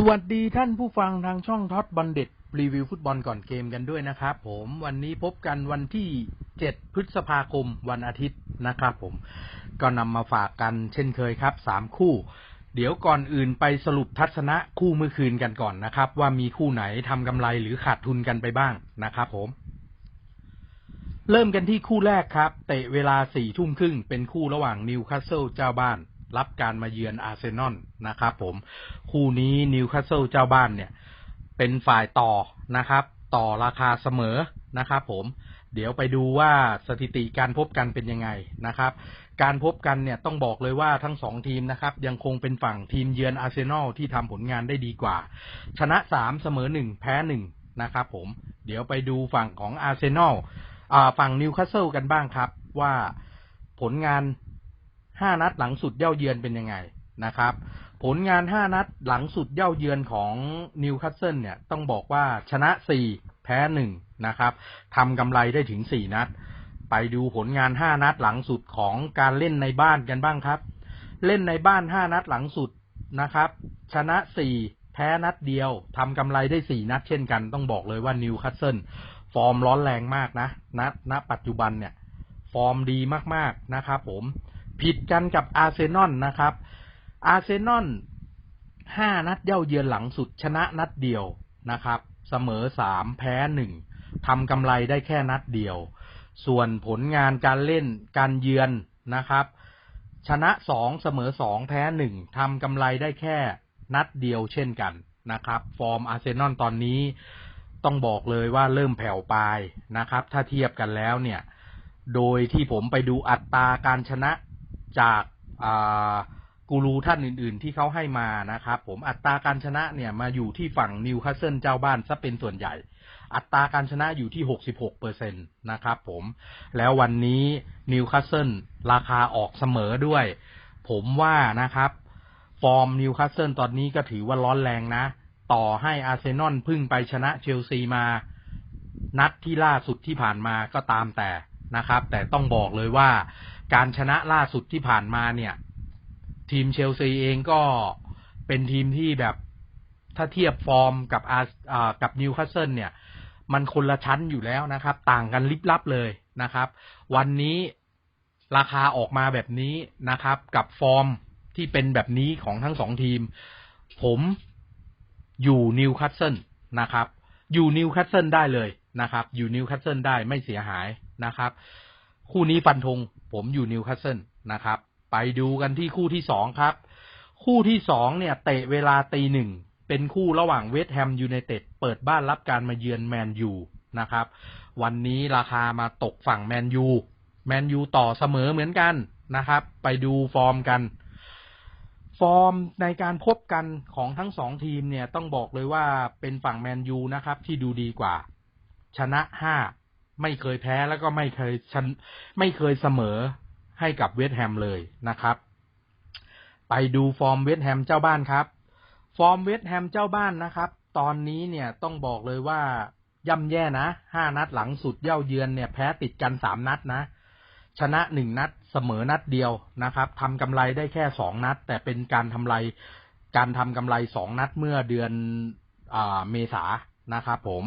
สวัสดีท่านผู้ฟังทางช่องท็อตบอลเด็ดรีวิวฟุตบอลก่อนเกมกันด้วยนะครับผมวันนี้พบกันวันที่ 7 พฤษภาคมวันอาทิตย์นะครับผม ก็นำมาฝากกันเช่นเคยครับ 3 คู่ เดี๋ยวก่อนอื่นไปสรุปทัศนะคู่เมื่อคืนกันก่อนนะครับ ว่ามีคู่ไหนทำกำไรหรือขาดทุนกันไปบ้างนะครับผม เริ่มกันที่คู่แรกครับ เตะเวลาสี่ทุ่มครึ่งเป็นคู่ระหว่างนิวคาสเซิลเจ้าบ้าน รับการมาเยือนอาร์เซนอลนะครับผม คู่นี้นิวคาสเซิลเจ้าบ้านเนี่ย เป็นฝ่ายต่อนะครับ ต่อราคาเสมอนะครับผมเดี๋ยวไปดูว่าสถิติการพบกันเป็นยังไงนะครับ การพบกันเนี่ยต้องบอกเลยว่าทั้งสองทีมนะครับ ยังคงเป็นฝั่งทีมเยือนอาร์เซนอลที่ทำผลงานได้ดีกว่า ชนะสามเสมอหนึ่งแพ้หนึ่งนะครับผม เดี๋ยวไปดูฝั่งของอาร์เซนอลฝั่งนิวคาสเซิลกันบ้างครับ ว่าผลงาน ห้านัดหลังสุดเย่าเยือนเป็นยังไงนะครับ ผลงาน5นัดหลังสุดเย่าเยือนของนิวคาสเซิลเนี่ยต้องบอกว่าชนะ4แพ้1นะครับทำกำไรได้ถึง4นัด ไปดูผลงาน5นัดหลังสุดของการเล่นในบ้านกันบ้างครับ เล่นในบ้าน5นัดหลังสุดนะครับ ชนะ4แพ้นัดเดียวทำกำไรได้4นัดเช่นกัน ต้องบอกเลยว่านิวคาสเซิลฟอร์มร้อนแรงมากนะณณปัจจุบันเนี่ย ฟอร์มดีมากๆนะครับผม ผิดกันกับอาร์เซนอลนะครับ อาร์เซนอลห้านัดเย่าเยือนหลังสุดชนะนัดเดียวนะครับ เสมอสามแพ้หนึ่งทำกำไรได้แค่นัดเดียว ส่วนผลงานการเล่นการเยือนนะครับ ชนะสองเสมอสองแพ้หนึ่งทำกำไรได้แค่นัดเดียวเช่นกันนะครับ ฟอร์มอาร์เซนอลตอนนี้ต้องบอกเลยว่าเริ่มแผ่วปลายนะครับ ถ้าเทียบกันแล้วเนี่ย โดยที่ผมไปดูอัตราการชนะ จากกูรูท่านอื่น ๆ ที่เขาให้มานะครับผมอัตราการชนะเนี่ยมาอยู่ที่ฝั่งนิวคาสเซิลเจ้าบ้านซะเป็นส่วนใหญ่ อัตราการชนะอยู่ที่ 66เปอร์เซ็นตนะครับผมแล้ววันนี้นิวคาสเซิลราคาออกเสมอด้วย ผมว่านะครับ ฟอร์มนิวคาสเซิลตอนนี้ก็ถือว่าร้อนแรงนะ ต่อให้อาร์เซนอลพึ่งไปชนะเชลซีมา นัดที่ล่าสุดที่ผ่านมาก็ตามแต่นะครับ แต่ต้องบอกเลยว่า การชนะล่าสุดที่ผ่านมาเนี่ย ทีมเชลซีเองก็เป็นทีมที่แบบถ้าเทียบฟอร์มกับอาร์กับนิวคาสเซิลเนี่ย มันคนละชั้นอยู่แล้วนะครับ ต่างกันลิบลับเลยนะครับ วันนี้ราคาออกมาแบบนี้นะครับ กับฟอร์มที่เป็นแบบนี้ของทั้งสองทีม ผมอยู่นิวคาสเซิลนะครับ อยู่นิวคาสเซิลได้เลยนะครับ อยู่นิวคาสเซิลได้ไม่เสียหายนะครับ คู่นี้ฟันธงผมอยู่นิวคาสเซิลนะครับ ไปดูกันที่คู่ที่สองครับ คู่ที่สองเนี่ย เตะเวลาตีหนึ่ง เป็นคู่ระหว่างเวสต์แฮมยูไนเต็ดเปิดบ้านรับการมาเยือนแมนยูนะครับ วันนี้ราคามาตกฝั่งแมนยูแมนยูต่อเสมอเหมือนกันนะครับ ไปดูฟอร์มกัน ฟอร์มในการพบกันของทั้งสองทีมเนี่ยต้องบอกเลยว่าเป็นฝั่งแมนยูนะครับ ที่ดูดีกว่า ชนะห้า ไม่เคยแพ้แล้วก็ไม่เคยชนไม่เคยเสมอให้กับเวสต์แฮมเลยนะครับ ไปดูฟอร์มเวสต์แฮมเจ้าบ้านครับ ฟอร์มเวสต์แฮมเจ้าบ้านนะครับ ตอนนี้เนี่ยต้องบอกเลยว่าย่ำแย่นะห้านัดหลังสุดเย่าเยือนเนี่ยแพ้ติดกันสามนัดนะ ชนะหนึ่งนัดเสมอนัดเดียวนะครับทำกำไรได้แค่สองนัด แต่เป็นการทำไรการทำกำไรสองนัดเมื่อเดือนอเมษานะครับผม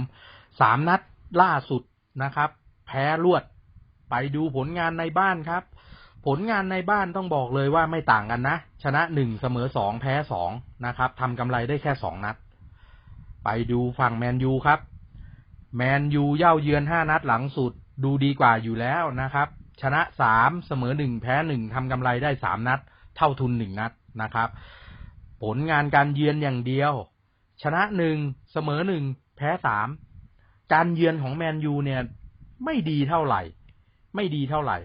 สามนัดล่าสุด นะครับ แพ้รวด ไปดูผลงานในบ้านครับ ผลงานในบ้านต้องบอกเลยว่าไม่ต่างกันนะ ชนะหนึ่งเสมอสองแพ้สองนะครับทำกำไรได้แค่สองนัด ไปดูฝั่งแมนยูครับ แมนยูเย่าเยือนห้านัดหลังสุดดูดีกว่าอยู่แล้วนะครับ ชนะสามเสมอหนึ่งแพ้หนึ่งทำกำไรได้สามนัด เท่าทุนหนึ่งนัดนะครับ ผลงานการเยือนอย่างเดียว ชนะหนึ่งเสมอหนึ่งแพ้สาม การเยือนของแมนยูเนี่ย ไม่ดีเท่าไหร่ ไม่ดีเท่าไหร่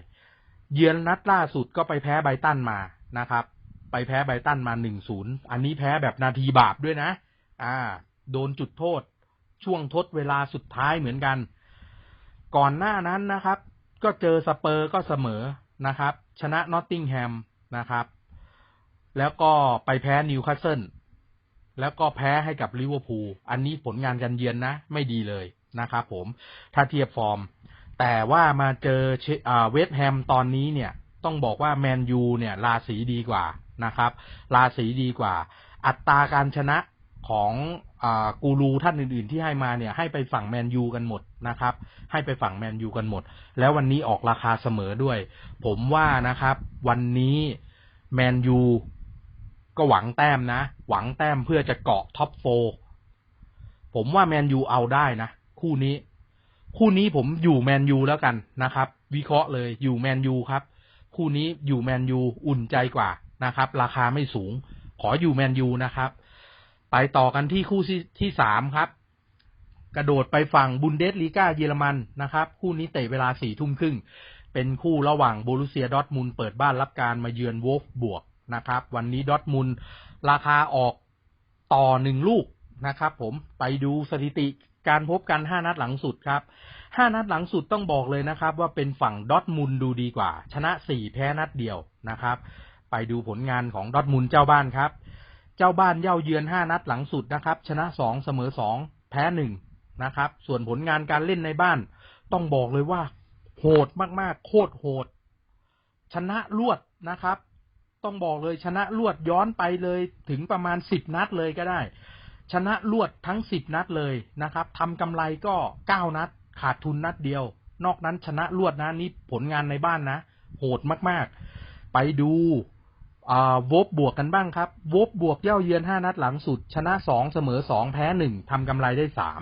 เยือนนัดล่าสุดก็ไปแพ้ไบตันมานะครับ ไปแพ้ไบตันมาหนึ่งศูนย์อันนี้แพ้แบบนาทีบาปด้วยนะ อ่า โดนจุดโทษ ช่วงทดเวลาสุดท้ายเหมือนกัน ก่อนหน้านั้นนะครับ ก็เจอสเปอร์ก็เสมอนะครับ ชนะนอตติงแฮมนะครับ แล้วก็ไปแพ้นิวคาสเซิลแล้วก็แพ้ให้กับลิเวอร์พูล อันนี้ผลงานการเยือนนะ ไม่ดีเลย นะครับผมถ้าเทียบฟอร์ม แต่ว่ามาเจอเวสแฮมตอนนี้เนี่ย ต้องบอกว่าแมนยูเนี่ยราศีดีกว่านะครับ ราศีดีกว่า อัตราการชนะของอากูรูท่านอื่น ๆ ที่ให้มาเนี่ย ให้ไปฝั่งแมนยูกันหมดนะครับ ให้ไปฝั่งแมนยูกันหมด แล้ววันนี้ออกราคาเสมอด้วย ผมว่านะครับ วันนี้แมนยูก็หวังแต้มนะ หวังแต้มเพื่อจะเกาะท็อปโฟผมว่าแมนยูเอาได้นะ คู่นี้ คู่นี้ผมอยู่แมนยูแล้วกันนะครับ วิเคราะห์เลยอยู่แมนยูครับ คู่นี้อยู่แมนยูอุ่นใจกว่านะครับ ราคาไม่สูง ขออยู่แมนยูนะครับ ไปต่อกันที่คู่ที่สามครับ กระโดดไปฝั่งบุนเดสลีกาเยอรมันนะครับ คู่นี้เตะเวลาสี่ทุ่มครึ่งเป็นคู่ระหว่างโบรุเซียดอทมุนเปิดบ้านรับการมาเยือนโวฟบวกนะครับ วันนี้ดอทมุนราคาออกต่อหนึ่งลูกนะครับผมไปดูสถิติ การพบกันห้านัดหลังสุดครับห้านัดหลังสุดต้องบอกเลยนะครับ ว่าเป็นฝั่งดอทมุนดูดีกว่า ชนะสี่แพ้นัดเดียวนะครับ ไปดูผลงานของดอทมุนเจ้าบ้านครับ เจ้าบ้านเย่าเยือนห้านัดหลังสุดนะครับ ชนะสองเสมอสองแพ้หนึ่งนะครับ ส่วนผลงานการเล่นในบ้าน ต้องบอกเลยว่า โหดมากๆ โคตรโหด ชนะรวดนะครับ ต้องบอกเลยชนะรวดย้อนไปเลยถึงประมาณสิบนัดเลยก็ได้ ชนะรวดทั้งสิบนัดเลยนะครับทำกำไรก็เก้านัด ขาดทุนนัดเดียว นอกนั้นชนะรวดนะนี่ผลงานในบ้านนะ โหดมากๆ ไปดูวบบวกกันบ้างครับวบบวกเย่าเยือนห้านัดหลังสุด ชนะสองเสมอสองแพ้หนึ่งทำกำไรได้สาม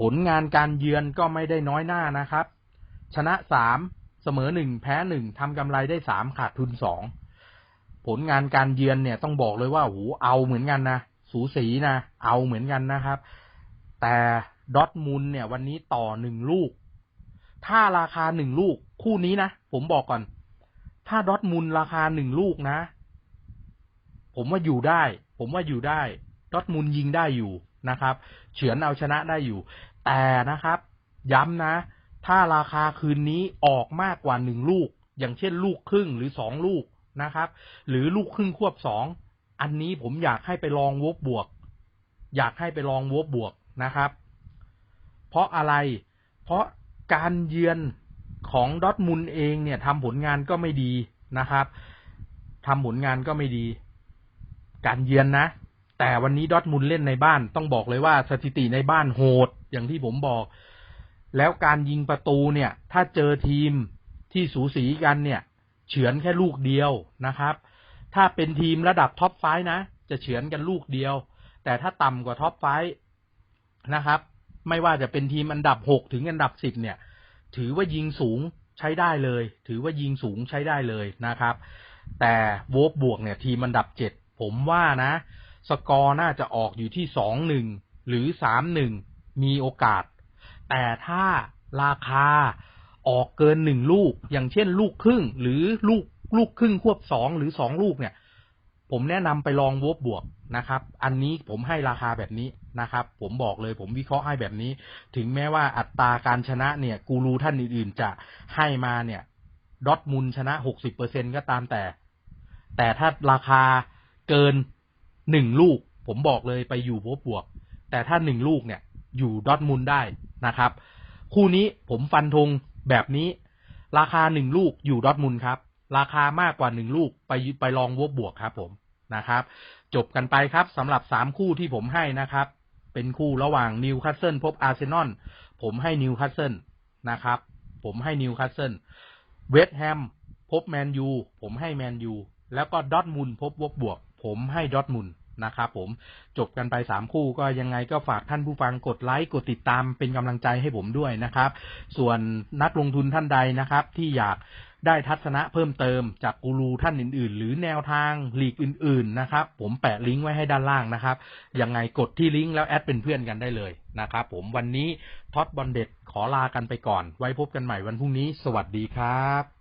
ผลงานการเยือนก็ไม่ได้น้อยหน้านะครับ ชนะสามเสมอหนึ่งแพ้หนึ่งทำกำไรได้สามขาดทุนสองผลงานการเยือนเนี่ยต้องบอกเลยว่าโหเอาเหมือนกันนะ สูสีนะ เอาเหมือนกันนะครับ แต่ดอทมุนเนี่ย วันนี้ต่อหนึ่งลูก ถ้าราคาหนึ่งลูก คู่นี้นะ ผมบอกก่อน ถ้าดอทมุนราคาหนึ่งลูกนะ ผมว่าอยู่ได้ ผมว่าอยู่ได้ดอทมุนยิงได้อยู่นะครับ เฉือนเอาชนะได้อยู่ แต่นะครับ ย้ำนะ ถ้าราคาคืนนี้ออกมากกว่าหนึ่งลูก อย่างเช่นลูกครึ่งหรือสองลูกนะครับ หรือลูกครึ่งควบสอง อันนี้ผมอยากให้ไปลองวบบวก อยากให้ไปลองวบบวกนะครับ เพราะอะไร เพราะการเยือนของดอทมุนเองเนี่ยทำผลงานก็ไม่ดีนะครับทำผลงานก็ไม่ดี การเยือนนะ แต่วันนี้ดอทมุนเล่นในบ้าน ต้องบอกเลยว่าสถิติในบ้านโหด อย่างที่ผมบอก แล้วการยิงประตูเนี่ย ถ้าเจอทีมที่สูสีกันเนี่ย เฉือนแค่ลูกเดียวนะครับ ถ้าเป็นทีมระดับท็อปไฟนะ จะเฉือนกันลูกเดียว แต่ถ้าต่ำกว่าท็อปไฟนะครับ ไม่ว่าจะเป็นทีมอันดับหกถึงอันดับสิบเนี่ย ถือว่ายิงสูงใช้ได้เลย ถือว่ายิงสูงใช้ได้เลยนะครับ แต่โวบบวกเนี่ย ทีมอันดับเจ็ดผมว่านะ สกอร์น่าจะออกอยู่ที่สองหนึ่งหรือสามหนึ่งมีโอกาส แต่ถ้าราคาออกเกินหนึ่งลูก อย่างเช่นลูกครึ่งหรือลูก ลูกครึ่งควบสองหรือสองลูกเนี่ย ผมแนะนำไปลองวบบวกนะครับ อันนี้ผมให้ราคาแบบนี้นะครับ ผมบอกเลยผมวิเคราะห์ให้แบบนี้ ถึงแม้ว่าอัตราการชนะเนี่ย กูรูท่านอื่นๆ จะให้มาเนี่ยดอทมุนชนะหกสิบเปอร์เซ็นก็ตามแต่ แต่ถ้าราคาเกินหนึ่งลูก ผมบอกเลยไปอยู่วบบวก แต่ถ้าหนึ่งลูกเนี่ยอยู่ดอทมุนได้นะครับ คู่นี้ผมฟันธงแบบนี้ ราคาหนึ่งลูกอยู่ดอทมุนครับ ราคามากกว่าหนึ่งลูกไปไปลองวบบวกครับผมนะครับ จบกันไปครับสำหรับสามคู่ที่ผมให้นะครับ เป็นคู่ระหว่างนิวคาสเซิลพบอาร์เซนอลผมให้นิวคาสเซิลนะครับ ผมให้นิวคาสเซิลเวสต์แฮมพบแมนยูผมให้แมนยูแล้วก็ดอทมุนพบวบบวก ผมให้ดอทมุนนะครับผมจบกันไปสามคู่ก็ยังไงก็ฝากท่านผู้ฟังกดไลค์กดติดตามเป็นกำลังใจให้ผมด้วยนะครับ ส่วนนักลงทุนท่านใดนะครับ ที่อยาก ได้ทัศนะเพิ่มเติมจากกูรูท่านอื่น ๆ หรือแนวทางหลีกอื่น ๆ นะครับ ผมแปะลิงก์ไว้ให้ด้านล่างนะครับ ยังไงกดที่ลิงก์แล้วแอดเป็นเพื่อนกันได้เลยนะครับผมวันนี้ท็อตบอลเด็ดขอลากันไปก่อน ไว้พบกันใหม่วันพรุ่งนี้ สวัสดีครับ